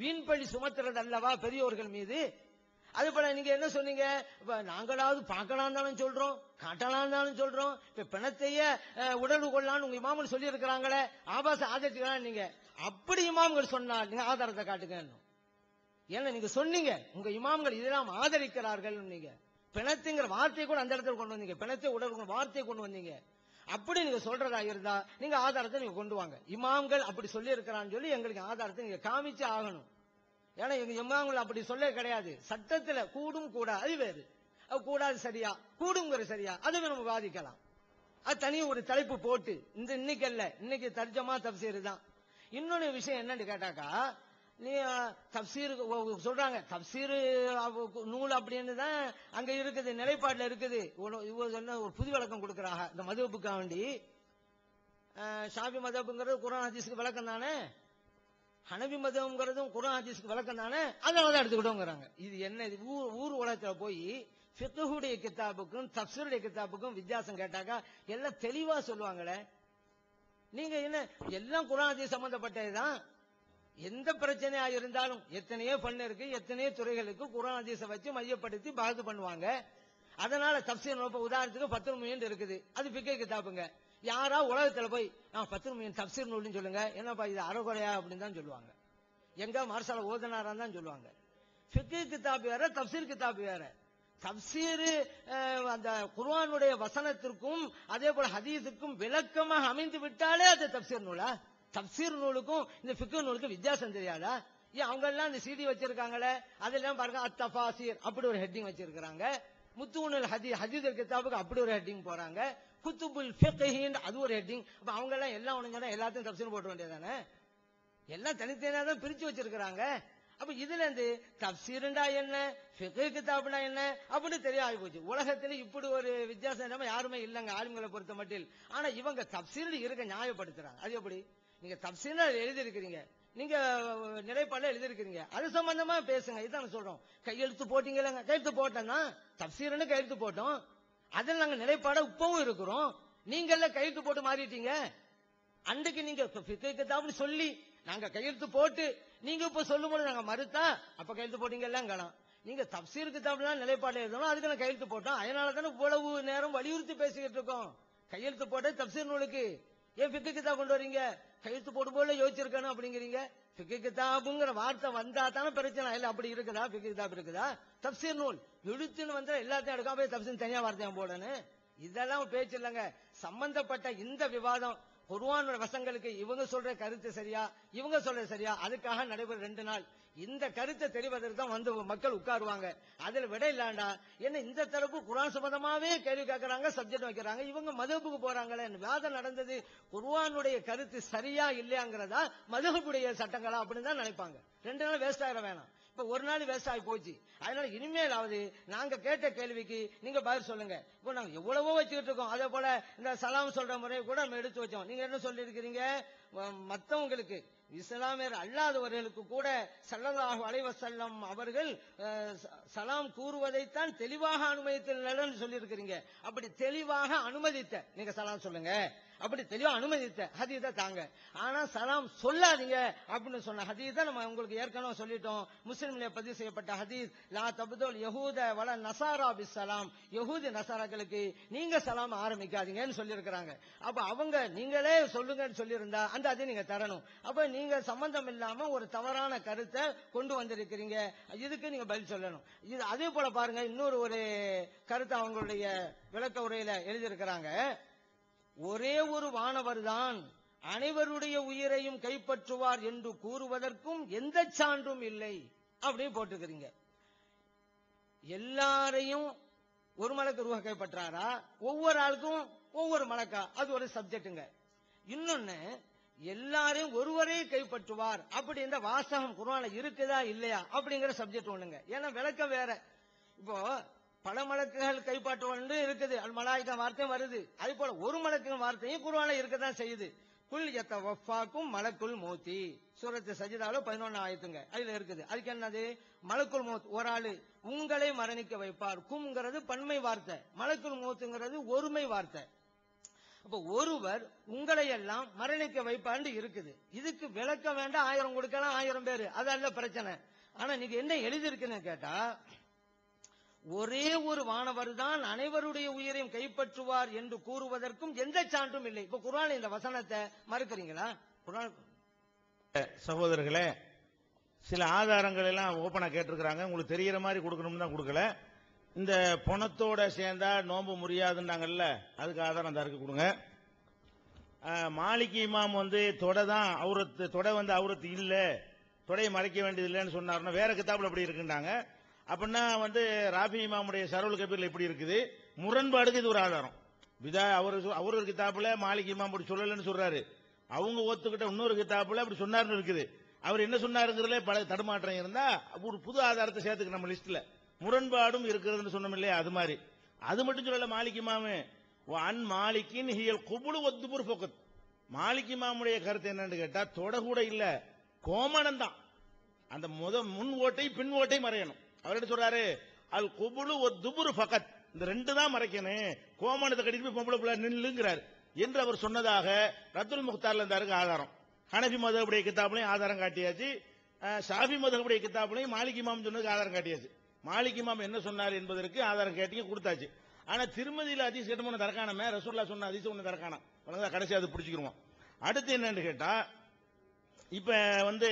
வீண்பழி சுமத்துறது அல்லவா பெரியோர்கள் மீது? அது போல நீங்க என்ன சொன்னீங்க? நாங்களாவது பார்க்கலாம் தானே சொல்றோம் காட்டலாம் தானே சொல்றோம். இப்ப பிணத்தைய உடல் கொள்ளலாம்னு உங்க இமாமல் சொல்லி இருக்கிறாங்களே ஆபாச ஆதரிக்கலாம் நீங்க. அப்படி இமாம்கள் சொன்னா நீங்க ஆதாரத்தை காட்டுங்க ஏன்னா நீங்க சொன்னீங்க உங்க இமாம்கள் இதெல்லாம் ஆதரிக்கிறார்கள் நீங்க. பிணத்துங்கிற வார்த்தையை கூட அந்த இடத்துல கொண்டு வந்தீங்க. பிணத்தை உடல் வார்த்தையை கொண்டு வந்தீங்க. அப்படி நீங்க சொல்றதா இருந்தா நீங்க ஆதாரத்தை நீங்க கொண்டு வாங்க. இமாம்கள் அப்படி சொல்லி இருக்கிறான்னு சொல்லி எங்களுக்கு ஆதாரத்தை நீங்க காமிச்சு ஆகணும். ஏன்னா எங்க இமாம்கள் அப்படி சொல்ல கிடையாது. சட்டத்துல கூடும் கூட அது வேறு. அது கூடாது சரியா? கூடுங்கிற சரியா? அதுவே நம்ம வாதிக்கலாம். அது தனி ஒரு தலைப்பு போட்டு இந்த இன்னைக்கு அல்ல இன்னைக்கு தர்ஜமா தப்சீர் தான். இன்னொன்னு விஷயம் என்னன்னு கேட்டாக்கா தப்சீர் சொல்றாங்க. தப்சீர் நூல் அப்படின்னு தான் அங்க இருக்குது நிலைப்பாட்டில் இருக்குது. ஒரு- ஒரு புது விளக்கம் கொடுக்கறாங்க. இந்த மதுவப்புக்கா வேண்டி. ஷாபி மதப்புங்கிறது குரான் ஹதீஸ்க்கு விளக்கம் தானே? ஹனபி மதம்ங்கிறதும் குரான் ஹதீஸ்க்கு விளக்கம் தானே? அதனால தான் எடுத்துக்கிட்டோங்கிறாங்க. இது என்ன இது ஊர் ஊர் உலகத்துல போய் ஃபிக்ஹுடைய கித்தாப்புக்கும் தப்சீருடைய கித்தாப்புக்கும் வித்தியாசம் கேட்டாக்கா எல்லாம் தெளிவா சொல்லுவாங்களே. நீங்க என்ன எல்லாம் குரான் ஹதீஸ் சம்பந்தப்பட்டதுதான். எந்த பிரச்சனையா இருந்தாலும் எத்தனையோ பண்ண இருக்கு எத்தனையோ துறைகளுக்கு குரான் அதிச வச்சு மையப்படுத்தி பாது பண்ணுவாங்க. அதனால தப்சீர் நோப்ப உதாரணத்துக்கு பத்து மீன் இருக்குது. அது பிக்கை கிதாபுங்க. யாரா உலகத்துல போய் நான் பத்து மீன் தப்சீர் நூல்னு சொல்லுங்க. என்னப்பா இது அறகுறையா? அப்படின்னு தான் சொல்லுவாங்க. எங்க மார்சால ஓதனாரா தான் சொல்லுவாங்க. ஃபிக்கு கிதாப் வேற தப்சீர் கிதாப் வேற. தப்சீரு அந்த குர்வானுடைய வசனத்திற்கும் அதே போல ஹதீஸுக்கும் விளக்கமாக அமைந்து விட்டாலே அது தப்சீர் நூலா? தப்சீர் நூலுக்கும் இந்த ஃபிக்கு நூலுக்கும் வித்தியாசம் தெரியாதா? ஏன் அவங்க எல்லாம் இந்த சீடி வச்சிருக்காங்களே? அதெல்லாம் பாருங்க அத்தபாசீர் அப்படி ஒரு ஹெட்டிங் வச்சிருக்காங்க முத்துணல் ஹதி ஹதீதர் கிதாபுக்கு அப்படி ஒரு ஹெட்டிங் போறாங்க. குத்துபுல் ஃபிக்ஹின் அது ஒரு ஹெட்டிங் அப்ப அவங்க எல்லாம் எல்லாம் ஒண்ணு எல்லாத்தையும் தப்சீர் போட்டு வேண்டியதானே எல்லாம் தனித்தனியா தான் பிரிச்சு வச்சிருக்கிறாங்க. அப்ப இதுல இருந்து தப்சீருண்டா என்ன? ஃபிக்ஹ் கிதாப்னா என்ன? அப்படின்னு தெரிய ஆகி போச்சு. உலகத்துல இப்படி ஒரு வித்தியாசம் இல்லாம யாருமே இல்லங்க ஆளுங்களை பொறுத்த மட்டில். ஆனா இவங்க தப்சீர் இருக்க நியாயப்படுத்துறாங்க. அது எப்படி? நீங்க தப்சீனா எழுதியிருக்கிறீங்க. நீங்க நிலைப்பாடுல எழுதியிருக்கிறீங்க. அது சம்பந்தமா பேசுங்க. இதுதான் சொல்றோம். கையெழுத்து போட்டீங்கல்லங்க கையெழுத்து போட்டேன்னா தப்சீரன்னு கையெழுத்து போட்டோம். அதில் நாங்க நிலைப்பாட இப்பவும் இருக்கிறோம். நீங்க எல்லாம் கையெழுத்து போட்டு மாறிட்டீங்க. அன்றைக்கு நீங்க ஃபிக்கு கிதாப்னு சொல்லி நாங்க கையெழுத்து போட்டு நீங்க இப்ப சொல்லும்போது நாங்க மறுத்தா அப்ப கையெழுத்து போட்டீங்கல்லாம் நீங்க தப்சீர் கிதாப்லாம் நிலைப்பாடு எழுதணும். அதுக்கு நான் கையெழுத்து போட்டோம். அதனால தானே இவ்வளவு நேரம் வலியுறுத்தி பேசிக்கிட்டு இருக்கோம். கையெழுத்து போட்டு தப்சீர் நூலுக்கு. ஏன் பிக்கு கிதா கொண்டு வரீங்க? போடு போல யோசிச்சிருக்கணும் அப்படிங்கிறீங்க. ஃபிக்கு கிதாபுங்கிற வார்த்தை வந்தா தானே பிரச்சனை. இல்ல அப்படி இருக்குதா? ஃபிக்கு கிதாப் இருக்குதா? தப்சீர் நூல். எழுத்துன்னு வந்தா எல்லாத்தையும் எடுக்காம போய் தப்சீர் தனியா வார்த்தையா போடணும். இதெல்லாம் பேச்சு இல்லைங்க. சம்பந்தப்பட்ட இந்த விவாதம் குர்ஆன் வசங்களுக்கு இவங்க சொல்ற கருத்து சரியா? இவங்க சொல்றது சரியா? அதுக்காக நடைபெறும் ரெண்டு நாள். இந்த கருத்தை தெரிவதற்கு தான் வந்து மக்கள் உட்காருவாங்க. அதுல விட இல்லாண்டா என்ன இந்த தரப்பு குரான் சம்பந்தமாவே கேள்வி கேட்கறாங்க சப்ஜெக்ட் வைக்கிறாங்க இவங்க மதுபுக்கு போறாங்களே வாதம் நடந்தது குர்வானுடைய கருத்து சரியா இல்லையாங்கிறதா மதுகுடைய சட்டங்களா அப்படின்னு தான் நினைப்பாங்க. ரெண்டு நாள் வேஸ்ட் ஆகிட வேணாம். இப்ப ஒரு நாள் வேஸ்ட் ஆகி போச்சு. அதனால இனிமேலாவது நாங்க கேட்ட கேள்விக்கு நீங்க பதில் சொல்லுங்க. இப்போ நாங்க எவ்வளவோ வச்சுக்கிட்டு இருக்கோம். அதே போல இந்த சலாம் சொல்ற முறையை கூட நம்ம எடுத்து வச்சோம். நீங்க என்ன சொல்லிருக்கீங்க மத்தவங்களுக்கு இஸ்லாமியர் அல்லாதவர்களுக்கு கூட சல்லதாக அலைஹி செல்லம் அவர்கள் அஹ், சலாம் கூறுவதைத்தான் தெளிவாக அனுமதித்தல் சொல்லி இருக்கிறீங்க அப்படி தெளிவாக அனுமதித்த நீங்க சலாம் சொல்லுங்க. அப்படி தெளிவா அனுமதித்த ஹதீத தாங்க. ஆனா சலாம் சொல்லாதீங்க அப்படின்னு சொன்ன ஹதீத நம்ம உங்களுக்கு ஏற்கனவே சொல்லிட்டோம். முஸ்லிம்ல பதிவு செய்யப்பட்ட ஹதீஸ் லா தபுதோல் யகூத வள நசாரா பி சலாம் யகூதி நசாராக்களுக்கு நீங்க சலாம் ஆரம்பிக்காதீங்கன்னு சொல்லியிருக்கிறாங்க. அப்ப அவங்க நீங்களே சொல்லுங்கன்னு சொல்லியிருந்தா அந்த அதை நீங்க தரணும். அப்ப நீங்க சம்பந்தம் இல்லாம ஒரு தவறான கருத்தை கொண்டு வந்திருக்கிறீங்க. இதுக்கு நீங்க பதில் சொல்லணும். இது அதே போல பாருங்க இன்னொரு ஒரு கருத்தை அவங்களுடைய விளக்க உரையில எழுதியிருக்கிறாங்க. ஒரே ஒரு வானவர் தான் அனைவருடைய உயிரையும் கைப்பற்றுவார் என்று கூறுவதற்கும் எந்த சான்றும் இல்லை அப்படின்னு போட்டுக்கிறீங்க. எல்லாரையும் ஒரு மலக்கு ரூஹ கைப்பற்றாரா? ஒவ்வொரு ஆளுக்கும் ஒவ்வொரு மலக்கா? அது ஒரு சப்ஜெக்டுங்க இன்னொன்னு எல்லாரையும் ஒருவரே கைப்பற்றுவார் அப்படி இந்த வாசகம் குர்ஆன்ல இருக்குதா இல்லையா அப்படிங்கிற சப்ஜெக்ட் ஒண்ணுங்க. ஏன்னா விளக்கம் வேற. இப்போ பல மலக்குகள் கைப்பற்றுவது இருக்குது. அது மலாய்க்கா வார்த்தையும் வருது. அதே போல ஒரு மலக்கு வார்த்தையும் குருவான இருக்கதான் செய்யுது. குல் எத்த வஃபாக்கும் மலக்குள் மோத்தி. சூரத்து சஜிதால பதினொன்னு ஆயத்துங்க. அதுல இருக்குது. அதுக்கு என்னது? மலக்குள் மோத். ஒரு ஆளு உங்களை மரணிக்க வைப்பார். கும்ங்கிறது பன்மை வார்த்தை. மலக்குள் மோத்துங்கிறது ஒருமை வார்த்தை. அப்ப ஒருவர் உங்களை எல்லாம் மரணிக்க வைப்பாண்டு இருக்குது. இதுக்கு விளக்க வேண்டாம். ஆயிரம் கொடுக்கலாம். ஆயிரம் பேரு. அதல்ல பிரச்சனை. ஆனா நீங்க என்ன எழுதியிருக்குன்னு கேட்டா ஒரே ஒரு வானவர் தான் அனைவருடைய உயிரையும் கைப்பற்றுவார் என்று கூறுவதற்கும் எந்த சான்றும் இல்லை. இப்ப குரான் இந்த வசனத்தை மறுக்கிறீங்களா? குரான் சகோதரர்களே சில ஆதாரங்கள் எல்லாம் ஓப்பனா கேட்டிருக்கிறாங்க. உங்களுக்கு தெரியற மாதிரி கொடுக்கணும் தான் கொடுக்கல. இந்த பணத்தோட சேர்ந்தா நோன்பு முடியாதுன்றாங்கல்ல அதுக்கு ஆதாரம் தான் இருக்கு கொடுங்க. அஹ், மாலிகி இமாம் வந்து தொடை தான் அவுரத்து தொடை வந்து அவுரத்து இல்லை தொடையை மறைக்க வேண்டியது இல்லைன்னு சொன்னார்னா வேற கிதாபுல அப்படி இருக்குன்றாங்க. அப்படின்னா வந்து ராபி இமாமுடைய சரவுல் கபீர்ல இப்படி இருக்குது? முரண்பாடுக்கு இது ஒரு ஆதாரம். விதா அவர் அவர் ஒரு கித்தாப்புல மாலிக் இமாம் அப்படி சொல்லலன்னு சொல்றாரு. அவங்க ஒத்துக்கிட்ட இன்னொரு கித்தாப்புல அப்படி சொன்னார்னு இருக்குது. அவர் என்ன சொன்னாருங்கிறதுல பல தடுமாற்றம் இருந்தா ஒரு புது ஆதாரத்தை சேர்த்துக்க நம்ம லிஸ்ட்ல. முரண்பாடும் இருக்கிறதுன்னு சொன்னோம் இல்லையா அது மாதிரி. அது மட்டும் சொல்லல மாலிக் இமாமு. அன் மாலிக்கின் ஹியல் குபுடு ஒத்துபுர் போக்கத் மாலிக் இமாமுடைய கருத்து என்னன்னு கேட்டா தொட கூட இல்ல கோமணம் தான் அந்த முத முன் ஓட்டை பின் ஓட்டை மறையணும். அவர் என்ன சொல்றாரு? அல் குபுலு ஒரு துபுரு பகத் இந்த ரெண்டு தான் மறைக்கணும். கோமானத்தை கட்டிட்டு போய் பொம்பளை பிள்ளை நில்லுங்கிறார். என்று அவர் சொன்னதாக ரத்துல் முக்தார்ல இருந்தாருக்கு ஆதாரம். ஹனபி மதகுடைய கித்தாப்லையும் ஆதாரம் காட்டியாச்சு. சாபி ஷாஃபி மதகுடைய கித்தாப்லையும் மாலிக் இமாம் சொன்னதுக்கு ஆதாரம் காட்டியாச்சு. மாலிக் இமாம் என்ன சொன்னார் என்பதற்கு ஆதாரம் கேட்டீங்க கொடுத்தாச்சு. ஆனா திருமதியில அதிச ஒன்று தரக்கானமே ரசூல்லா சொன்ன அதிசயம் ஒன்று தரக்கானம் கடைசி அது பிடிச்சிக்கிருவோம். அடுத்து என்னன்னு கேட்டா இப்ப வந்து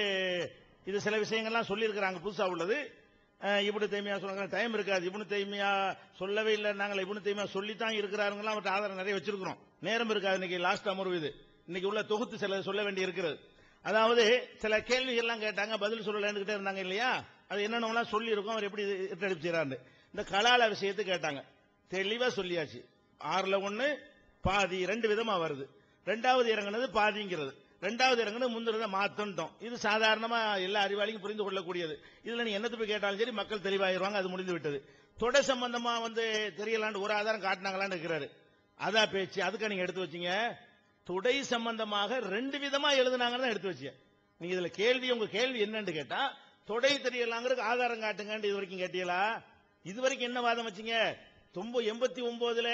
இது சில விஷயங்கள்லாம் சொல்லியிருக்கிறாங்க புதுசா உள்ளது. இப்படி தைமையா தைமியா டைம் இருக்காது. இவனு தைமியா சொல்லவே இல்லை நாங்கள் இவனு தைமியா சொல்லித்தான் இருக்கிறாருங்களாம் அவர்கிட்ட ஆதாரம் நிறைய வச்சிருக்கிறோம். நேரம் இருக்காது இன்னைக்கு லாஸ்ட் அமர்வு இது. இன்னைக்கு உள்ள தொகுத்து சில சொல்ல வேண்டி இருக்கிறது. அதாவது சில கேள்விகள்லாம் கேட்டாங்க பதில் சொல்லலன்னுகிட்டே இருந்தாங்க இல்லையா? அது என்னென்னலாம் சொல்லியிருக்கோம் அவர் எப்படி இட்டடிப்பு செய்யறாரு இந்த கலால விஷயத்தை கேட்டாங்க. தெளிவா சொல்லியாச்சு. ஆறுல ஒண்ணு பாதி ரெண்டு விதமா வருது. ரெண்டாவது இறங்குனது பாதிங்கிறது. ரெண்டாவது இறங்குனது முந்தினதை மாத்தன்ட்டோம் இது சாதாரணமா எல்லா அறிவாளியும் புரிந்து கொள்ளக்கூடியது. இதுல நீ என்னத்தை போய் கேட்டாலும் சரி மக்கள் தெளிவாயிருவாங்க அது முடிந்து விட்டது. தொடை சம்பந்தமா வந்து தெரியலான்னு ஒரு ஆதாரம் காட்டினாங்களான்னு இருக்கிறாரு. அதான் பேச்சு அதுக்கு நீங்க எடுத்து வச்சீங்க? துடை சம்பந்தமாக ரெண்டு விதமா எழுதுனாங்கன்னு தான் எடுத்து வச்சீங்க. நீங்க இதுல கேள்வி உங்க கேள்வி என்னன்னு கேட்டா தொடை தெரியலாங்கிறதுக்கு ஆதாரம் காட்டுங்கன்னு இது வரைக்கும் கேட்டீங்களா? இது வரைக்கும் என்ன வாதம் வச்சீங்க? தொம்பு எண்பத்தி ஒன்பதுல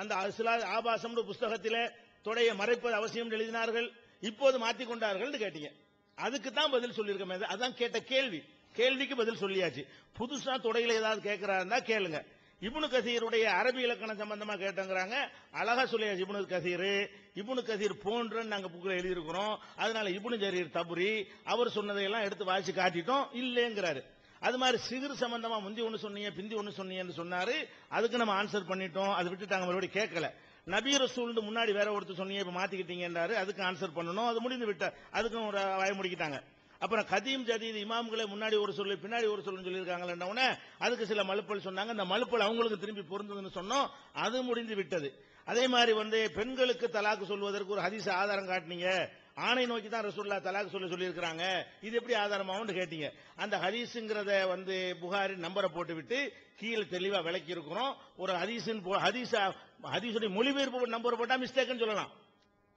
அந்த அஸ்லா ஆபாசம்னு புஸ்தகத்திலே தொடையை மறைப்பது அவசியம் எழுதினார்கள். இப்போது மாத்திக் கொண்டார்கள் கேட்டீங்க. அதுக்கு தான் பதில் சொல்லியிருக்கமே அதான் கேட்ட கேள்வி. கேள்விக்கு பதில் சொல்லியாச்சு. புதுசா தொடையில ஏதாவது கேட்கிறாருந்தா கேளுங்க. இபுனு கசீருடைய அரபி இலக்கணம் சம்பந்தமா கேட்டங்கிறாங்க. அழகா சொல்லியாச்சு இபுனு கசீர் இபுனு கசீர் போன்றன்னு நாங்க புக்கில் எழுதியிருக்கிறோம். அதனால இபுனு ஜரீர் தபுரி அவர் சொன்னதையெல்லாம் எடுத்து வாசி காட்டிட்டோம் இல்லைங்கிறாரு. அது மாதிரி சிகிர் சம்பந்தமா முந்தி ஒன்று சொன்னீங்க பிந்தி ஒன்று சொன்னீங்கன்னு சொன்னாரு. அதுக்கு நம்ம ஆன்சர் பண்ணிட்டோம். அதை விட்டுட்டாங்க மறுபடியும் கேட்கல நபி ரசூல்னு முன்னாடி வேற ஒருத்தர் சொன்னீங்க இப்ப மாத்திக்கிட்டீங்கன்றாரு அதுக்கு ஆன்சர் பண்ணணும். அது முடிந்து விட்ட அதுக்கும் ஒரு வாய முடிக்கிட்டாங்க. அப்புறம் கதீம் ஜதீத் இமாம்களை முன்னாடி ஒரு சொல்லு பின்னாடி ஒரு சொல்லுன்னு சொல்லியிருக்காங்களே உடனே அதுக்கு சில மலுப்பல் சொன்னாங்க. இந்த மலுப்பல் அவங்களுக்கு திரும்பி பொருந்ததுன்னு சொன்னோம். அது முடிந்து விட்டது அதே மாதிரி வந்து பெண்களுக்கு தலாக்கு சொல்வதற்கு ஒரு ஹதீஸ் ஆதாரம் காட்டினீங்க. ஆணை நோக்கி தான் ரசூல்லா தலாக் சொல்லி சொல்லியிருக்கிறாங்க. இது எப்படி ஆதாரமாகும்னு கேட்டீங்க. அந்த ஹதீஸுங்கிறத வந்து புகாரி நம்பரை போட்டுவிட்டு கீழே தெளிவாக விளக்கி இருக்கிறோம் ஒரு ஹதீஸின் போ- ஹதீஸா ஹதீஸுடைய மொழிபெயர்ப்பு நம்பர் போட்டா மிஸ்டேக்னு சொல்லலாம்.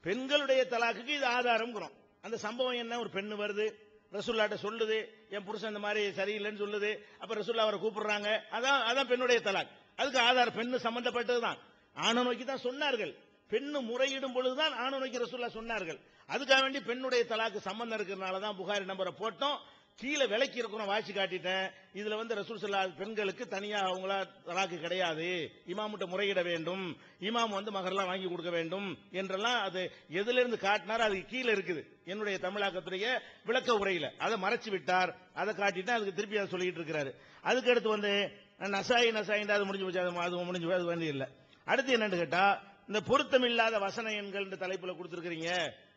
பெண்களுடைய தலாக்குக்கு இது ஆதாரம்ங்கிறோம். அந்த சம்பவம் என்ன? ஒரு பெண்ணு வருது ரசுல்லாட்ட சொல்லுது என் புருஷன் இந்த மாதிரி சரியில்லைன்னு சொல்லுது அப்ப ரசுல்லா அவரை கூப்பிடுறாங்க. அதான் அதான் பெண்ணுடைய தலாக். அதுக்கு ஆதாரம் பெண்ணு சம்பந்தப்பட்டதுதான். ஆணை நோக்கி தான் சொன்னார்கள். பெண்ணு முறையிடும் பொழுதுதான் ஆணை நோக்கி ரசுல்லா சொன்னார்கள். அதுக்காக வேண்டி பெண்ணுடைய தலாக்கு சம்பந்தம் இருக்கிறதுனால தான் புகாரி நம்பரை போட்டோம். கீழே விலைக்கு இருக்கிறோம் வாட்சி காட்டிட்டேன். இதுல வந்து ரசூல் சல்லா பெண்களுக்கு தனியா அவங்களா தலாக்கு கிடையாது. இமாமுட்ட முறையிட வேண்டும். இமாம் வந்து மகர்லாம் வாங்கி கொடுக்க வேண்டும் என்றெல்லாம் அது எதுல இருந்து காட்டினார் அது கீழே இருக்குது. என்னுடைய தமிழாக்கத்துடைய விளக்க உரையில. அதை மறைச்சு விட்டார். அதை காட்டிட்டு அதுக்கு திருப்பி அதை சொல்லிட்டு இருக்கிறாரு. அதுக்கு அடுத்து வந்து நசாயி நசாயின்னு அது முடிஞ்சு போச்சு. அது முடிஞ்சு போய் அது வேண்டிய இல்லை. அடுத்து என்னன்னு கேட்டா இந்த பொருத்தமில்லாத வசன எண்கள் தலைப்புல கொடுத்துருக்கீங்க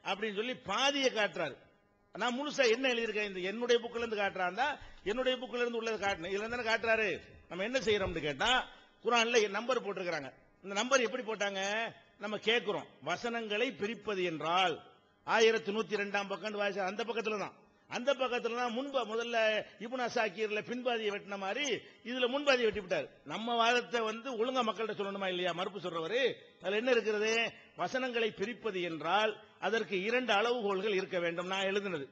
அப்படின்னு சொல்லி பாதியை காட்டுறாரு. நான் முழுசா என்ன எழுதியிருக்கேன்? இந்த என்னுடைய புக்ல இருந்து காட்டுறாந்தா என்னுடைய புக்ல இருந்து உள்ளது காட்டணும் இதுல தானே காட்டுறாரு? நம்ம என்ன செய்யறோம்னு கேட்டா குரான்ல நம்பர் போட்டிருக்கிறாங்க. இந்த நம்பர் எப்படி போட்டாங்க? நம்ம கேட்கிறோம். வசனங்களை பிரிப்பது என்றால் ஆயிரத்தி நூத்தி ரெண்டாம் பக்கம் வாசி அந்த பக்கத்துல தான் அந்த பக்கத்துல தான் முன்ப முதல்ல இபுனா சாக்கீர்ல பின்பாதியை வெட்டின மாதிரி இதுல முன்பாதியை வெட்டி விட்டாரு நம்ம வாதத்தை வந்து ஒழுங்கா மக்கள்கிட்ட சொல்லணுமா இல்லையா? மறுப்பு சொல்றவரு. அதுல என்ன இருக்கிறது? வசனங்களை பிரிப்பது என்றால் அதற்கு இரண்டு அளவுகோல்கள் இருக்க வேண்டும். நான் எழுதினது.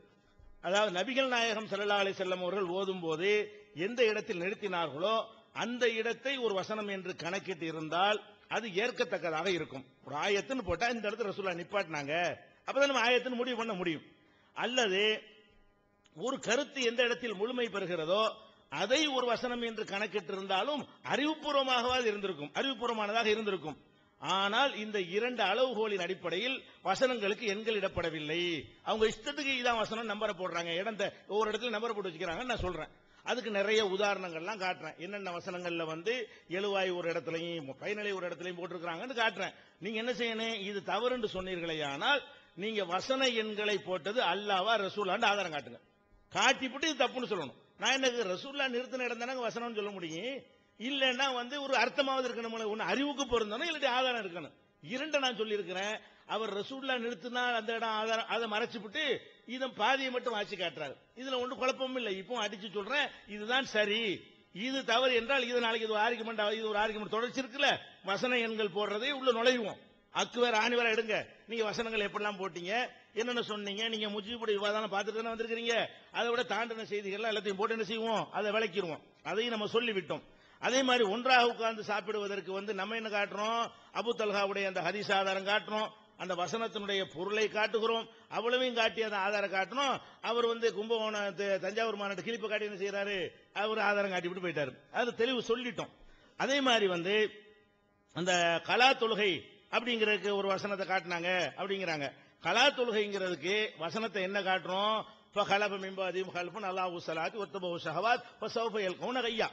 அதாவது நபிகள் நாயகம் ஸல்லல்லாஹு அலி செல்லம் அவர்கள் ஓதும் போது எந்த இடத்தில் நிறுத்தினார்களோ அந்த இடத்தை ஒரு வசனம் என்று கணக்கிட்டு இருந்தால் அது ஏற்கத்தக்கதாக இருக்கும். ஒரு ஆயத்துன்னு போட்டா இந்த இடத்துல ரசூல்லா நிப்பாட்டினாங்க. அப்பதான் நம்ம ஆயத்துன்னு முடிவு பண்ண முடியும். அல்லது ஒரு கருத்து எந்த இடத்தில் முழுமை பெறுகிறதோ அதை ஒரு வசனம் என்று கணக்கிட்டு இருந்தாலும் அறிவுபூர்வமாகவாது இருந்திருக்கும். அறிவுபூர்வமானதாக இருந்திருக்கும். ஆனால் இந்த இரண்டு அளவுகோலின் அடிப்படையில் வசனங்களுக்கு எண்கள் இடப்படவில்லை அவங்க இஷ்டத்துக்கு இதான் வசனம் நம்பரை போடுறாங்க. இடம் ஒவ்வொரு இடத்துல நம்பரை போட்டு வச்சுக்கிறாங்கன்னு நான் சொல்றேன். அதுக்கு நிறைய உதாரணங்கள்லாம் காட்டுறேன். என்னென்ன வசனங்கள்ல வந்து எழுவாய் ஒரு இடத்துலையும் பயனிலை ஒரு இடத்துலையும் போட்டிருக்கிறாங்கன்னு காட்டுறேன். நீங்க என்ன செய்யணும்? இது தவறுன்னு சொன்னீர்களே ஆனால் நீங்க வசன எண்களை போட்டது அல்லாவா ரசூலான்னு ஆதாரம் காட்டுங்க. காட்டிவிட்டு இது தப்புன்னு சொல்லணும். நான் எனக்கு ரசூல்லா நிறுத்தின இடம் தானே வசனம்னு சொல்ல முடியும்? இல்லைன்னா வந்து ஒரு அர்த்தமாவது இருக்கணும் ஒன்று அறிவுக்கு பொருந்தணும் இல்லாட்டி ஆதாரம் இருக்கணும். இரண்டை நான் சொல்லியிருக்கிறேன். அவர் ரசூல்லா நிறுத்தினா அந்த இடம் ஆதாரம் அதை மறைச்சுவிட்டு இதன் பாதியை மட்டும் ஆட்சி காட்டுறாரு. இதுல ஒன்றும் குழப்பமும் இல்லை. இப்போ அடிச்சு சொல்றேன் இதுதான் சரி. இது தவறு என்றால் இது நாளைக்கு இது ஒரு ஆர்குமெண்ட் இது ஒரு ஆர்குமெண்ட் தொடர்ச்சி இருக்குல்ல? வசன எண்கள் போடுறதை உள்ள நுழைவோம். அக்கு வேற ஆணி வேற எடுங்க. நீங்க வசனங்கள் எப்படிலாம் போட்டீங்க? என்னென்ன சொன்னீங்க? நீங்க முஜிபுடைய விவாதம் பார்த்துட்டு தானே வந்திருக்கிறீங்க? அதை விட தாண்டின செய்திகள் எல்லாத்தையும் போட்டு என்ன செய்வோம்? அதை விளக்கிடுவோம். அதையும் நம்ம சொல்லிவிட்டோம். அதே மாதிரி ஒன்றாக உட்கார்ந்து சாப்பிடுவதற்கு வந்து நம்ம என்ன காட்டுறோம்? அபு தல்ஹாவுடைய அந்த ஹரிச ஆதாரம் காட்டுறோம். அந்த வசனத்தினுடைய பொருளை காட்டுகிறோம். அவ்வளவையும் காட்டி அந்த ஆதாரம் காட்டணும். அவர் வந்து கும்பகோணம் தஞ்சாவூர் மாநாட்டு கிளிப்பை காட்டி என்ன செய்யறாரு அவர் ஆதாரம் காட்டிவிட்டு போயிட்டாரு. அது தெளிவு சொல்லிட்டோம். அதே மாதிரி வந்து அந்த கலா தொழுகை அப்படிங்கிறதுக்கு ஒரு வசனத்தை காட்டினாங்க அப்படிங்கிறாங்க. கலா தொழுகைங்கிறதுக்கு வசனத்தை என்ன காட்டுறோம்? இப்ப கலப மிம்பாதியும் கல்பன் அல்லாஹு சலாத் ஒத்தபு ஷஹவாத் சௌபயல் கவுன கையா.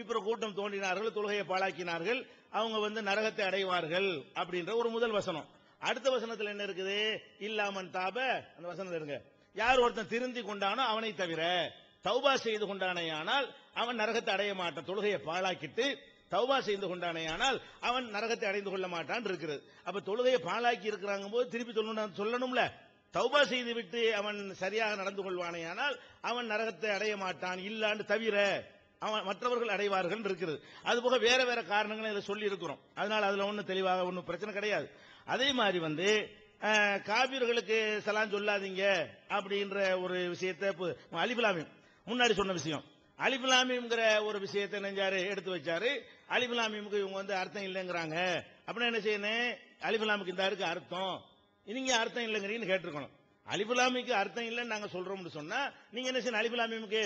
இப்ப கூட்டம் தோன்றினார்கள் தொழுகையை பாழாக்கினார்கள் அவங்க வந்து நரகத்தை அடைவார்கள் அப்படின்ற ஒரு முதல் வசனம். அடுத்த வசனத்தில் என்ன இருக்குது? இல்லாமன் தாப அந்த வசனம் இருங்க. யார் ஒருத்தன் திருந்தி கொண்டானோ அவனை தவிர தௌபா செய்து கொண்டானேயானால் அவன் நரகத்தை அடைய மாட்டான். தொழுகையை பாழாக்கிட்டு தௌபா செய்து கொண்டானேயானால் அவன் நரகத்தை அடைந்து கொள்ள மாட்டான் இருக்கிறது. அப்ப தொழுகையை பாழாக்கி இருக்கிறாங்க போது திருப்பி சொல்லணும் சொல்லணும்ல. தௌபா செய்து விட்டு அவன் சரியாக நடந்து கொள்வானேயானால் அவன் நரகத்தை அடைய மாட்டான் இல்லான்னு தவிர. மற்றவர்கள் அடைவார்கள் இருக்கிறது. அதுபோக வேற வேற காரணங்களை இதில் சொல்லி இருக்கிறோம். அதனால அதுல ஒன்றும் தெளிவாக ஒன்றும் பிரச்சனை கிடையாது. அதே மாதிரி வந்து காவியர்களுக்கு சலாம் சொல்லாதீங்க அப்படின்ற ஒரு விஷயத்தை அலிபுலாமி அலிபுலாமியம் முன்னாடி சொன்ன விஷயம். அலிபுலாமிங்கிற ஒரு விஷயத்தை நெஞ்சாரு எடுத்து வச்சாரு. அலிபுலாமியமுக்கு இவங்க வந்து அர்த்தம் இல்லைங்கிறாங்க. அப்படின்னா என்ன செய்யணும்? அலிபுலாமுக்கு இந்த இருக்கு அர்த்தம். நீங்க அர்த்தம் இல்லைங்கிறீங்கன்னு கேட்டிருக்கணும். அலிபுலாமிக்கு அர்த்தம் இல்லைன்னு நாங்க சொல்றோம்னு சொன்னா நீங்க என்ன செய்யணும்? அலிபுலாமியமுக்கு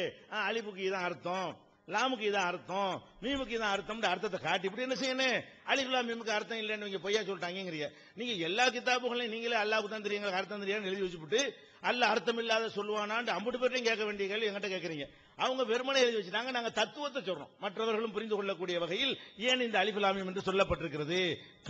அலிபுக்கு இதான் அர்த்தம். லாமுக்கு இதான் அர்த்தம் மீமுக்கு இதான் அர்த்தம் அர்த்தத்தை காட்டி இப்படி என்ன செய்யணும்? அலிகுலா மீமுக்கு அர்த்தம் இல்லைன்னு நீங்க பொய்யா சொல்லிட்டாங்கிறீங்க நீங்க எல்லா கிதாபுகளையும் நீங்களே அல்லாவுக்கு தான் தெரியுங்க அர்த்தம் தெரியாதுன்னு எழுதி வச்சுட்டு அல்ல அர்த்தம் இல்லாத சொல்லுவானான்னு அம்புட்டு பேர்ட்டையும் கேட்க வேண்டிய கேள்வி எங்கிட்ட கேட்கறீங்க. அவங்க வெறுமனை எழுதி வச்சுட்டாங்க நாங்க தத்துவத்தை சொல்றோம். மற்றவர்களும் புரிந்து கொள்ளக்கூடிய வகையில் ஏன் இந்த அலிபுலாமியம் என்று சொல்லப்பட்டிருக்கிறது?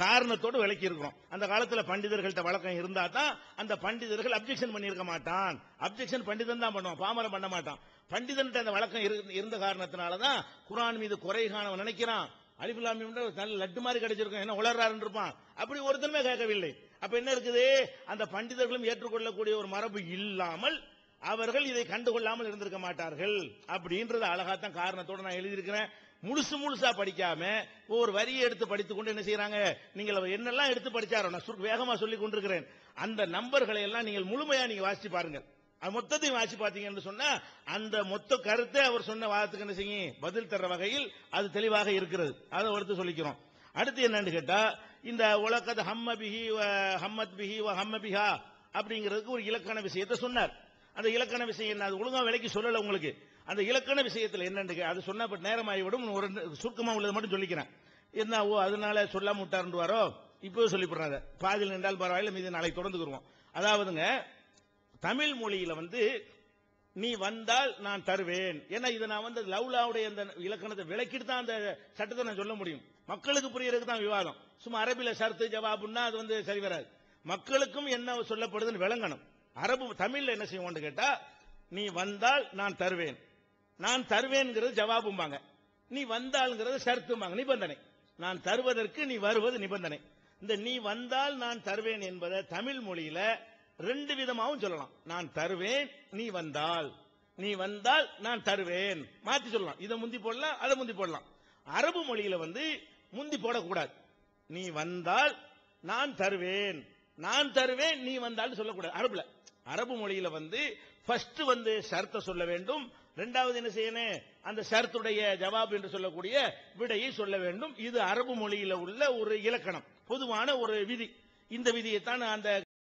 காரணத்தோடு விளக்கி இருக்கிறோம். அந்த காலத்துல பண்டிதர்கள்ட்ட வழக்கம் இருந்தா தான் அந்த பண்டிதர்கள் அப்ஜெக்ஷன் பண்ணியிருக்க மாட்டான். அப்ஜெக்ஷன் பண்டிதன் தான் பண்ணுவான் பாமரம் பண்ண மாட்டான். பண்டிதன்ட்ட அந்த வழக்கம் இரு- இருந்த காரணத்தினாலதான் குரான் மீது குறை காண நினைக்கிறான். அலிபுல்லாமி நல்ல லட்டு மாதிரி கிடைச்சிருக்கும். என்ன உளறாருன்னு இருப்பான். அப்படி ஒருத்தனுமே கேட்கவில்லை. அப்ப என்ன இருக்குது? அந்த பண்டிதர்களும் ஏற்றுக்கொள்ளக்கூடிய ஒரு மரபு இல்லாமல் அவர்கள் இதை கண்டுகொள்ளாமல் இருந்திருக்க மாட்டார்கள். அப்படின்றது அழகாத்தான் காரணத்தோட நான் எழுதியிருக்கிறேன். முழுசு முழுசா படிக்காம ஒவ்வொரு வரியை எடுத்து படித்துக் கொண்டு என்ன செய்யறாங்க நீங்கள் அவர் என்னெல்லாம் எடுத்து படிச்சாரோ? நான் வேகமா சொல்லி கொண்டிருக்கிறேன் அந்த நம்பர்களை எல்லாம் நீங்கள் முழுமையா நீங்க வாசிச்சு பாருங்க மொத்தத்தையும் வாசி பார்த்தீங்கன்னு சொன்னா அந்த மொத்த கருத்தை அவர் சொன்ன வாதத்துக்கு என்ன செய்யும்? பதில் தர்ற வகையில் அது தெளிவாக இருக்கிறது. அதை ஒருத்தர் சொல்லிக்கிறோம். அடுத்து என்னன்னு கேட்டா இந்த உலகத் ஹம்ம பிஹி வ ஹம்மத் பிஹி வ ஹம்ம பிஹா அப்படிங்கிறதுக்கு ஒரு இலக்கண விஷயத்தை சொன்னார். அந்த இலக்கண விஷயம் என்ன? அது ஒழுங்கா விலைக்கு சொல்லல உங்களுக்கு. அந்த இலக்கண விஷயத்துல என்னன்னு கே- அது சொன்ன நேரம் ஆகிவிடும் ஒரு சுருக்கமா உள்ளது மட்டும் சொல்லிக்கிறேன். என்ன ஓ அதனால சொல்லாம விட்டாருன்னு வாரோ இப்போ சொல்லிவிடுறாங்க பாதியில் நின்றால் பரவாயில்ல மீது நாளைக்கு தொடர்ந்துக்குருவோம் அதாவதுங்க தமிழ் மொழியில வந்து நீ வந்தால் நான் தருவேன். ஏன்னா இதை நான் வந்து லவ்லாவுடைய அந்த இலக்கணத்தை விளக்கிட்டு தான் அந்த சட்டத்தை நான் சொல்ல முடியும். மக்களுக்கு புரியறதுக்கு தான் விவாதம். சும்மா அரபில சர்த்து ஜவாபுன்னா அது வந்து சரி வராது. மக்களுக்கும் என்ன சொல்லப்படுதுன்னு விளங்கணும். அரபு தமிழ்ல என்ன செய்வோம்னு கேட்டா நீ வந்தால் நான் தருவேன். நான் தருவேன்ங்கிறது ஜவாபும்பாங்க. நீ வந்தால்ங்கிறது சர்த்தும்பாங்க நிபந்தனை. நான் தருவதற்கு நீ வருவது நிபந்தனை. இந்த நீ வந்தால் நான் தருவேன் என்பதை தமிழ் மொழியில ரெண்டு விதமாவும் சொல்லலாம். நான் தருவேன் நீ வந்தால். நீ வந்தால் நான் தருவேன். மாத்தி சொல்லலாம். இதை முந்தி போடலாம் அதை முந்தி போடலாம். அரபு மொழியில வந்து முந்தி போடக்கூடாது. நீ வந்தால் நான் தருவேன். நான் தருவேன் நீ வந்தால் சொல்லக்கூடாது. அரபுல. அரபு மொழியில வந்து ஃபர்ஸ்ட் வந்து ஷர்த்த சொல்ல வேண்டும். ரெண்டாவது என்ன செய்யணும் அந்த ஷர்த்துடைய ஜவாப் என்று சொல்லக்கூடிய விடையை சொல்ல வேண்டும். இது அரபு மொழியில உள்ள ஒரு இலக்கணம். பொதுவான ஒரு விதி. இந்த விதியைத்தான் அந்த